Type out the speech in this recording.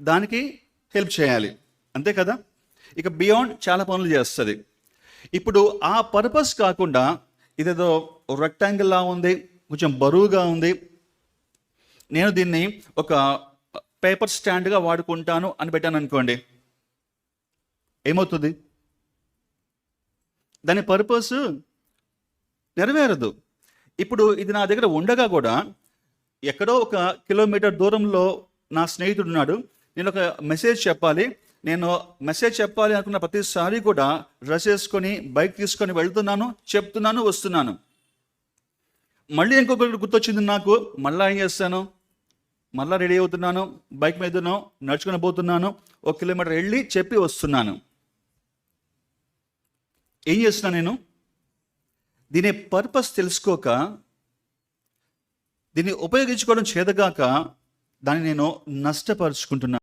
దానికి హెల్ప్ చేయాలి. అంతే కదా? ఇక బియాండ్ చాలా పనులు చేస్తుంది. ఇప్పుడు ఆ పర్పస్ కాకుండా ఇదేదో రెక్టాంగిల్లా ఉంది కొంచెం బరువుగా ఉంది. నేను దీన్ని ఒక పేపర్ స్టాండ్గా వాడుకుంటాను అని పెట్టాను అనుకోండి. ఏమవుతుంది? దాని పర్పస్ నెరవేరదు. ఇప్పుడు ఇది నా దగ్గర ఉండగా కూడా ఎక్కడో ఒక కిలోమీటర్ దూరంలో నా స్నేహితుడు ఉన్నాడు. నేను ఒక మెసేజ్ చెప్పాలి. నేను మెసేజ్ చెప్పాలి అనుకున్న ప్రతిసారి కూడా డ్రెస్ వేసుకొని బైక్ తీసుకొని వెళ్తున్నాను చెప్తున్నాను వస్తున్నాను. మళ్ళీ ఇంకొకటి గుర్తొచ్చింది నాకు. మళ్ళీ ఏం చేస్తాను? మళ్ళీ రెడీ అవుతున్నాను బైక్ మీద నడుచుకుని పోతున్నాను ఒక కిలోమీటర్ వెళ్ళి చెప్పి వస్తున్నాను. ఏం చేస్తున్నా నేను? దీని పర్పస్ తెలుసుకోక దీన్ని ఉపయోగించుకోవడం చేతగాక దాన్ని నేను నష్టపరుచుకుంటున్నాను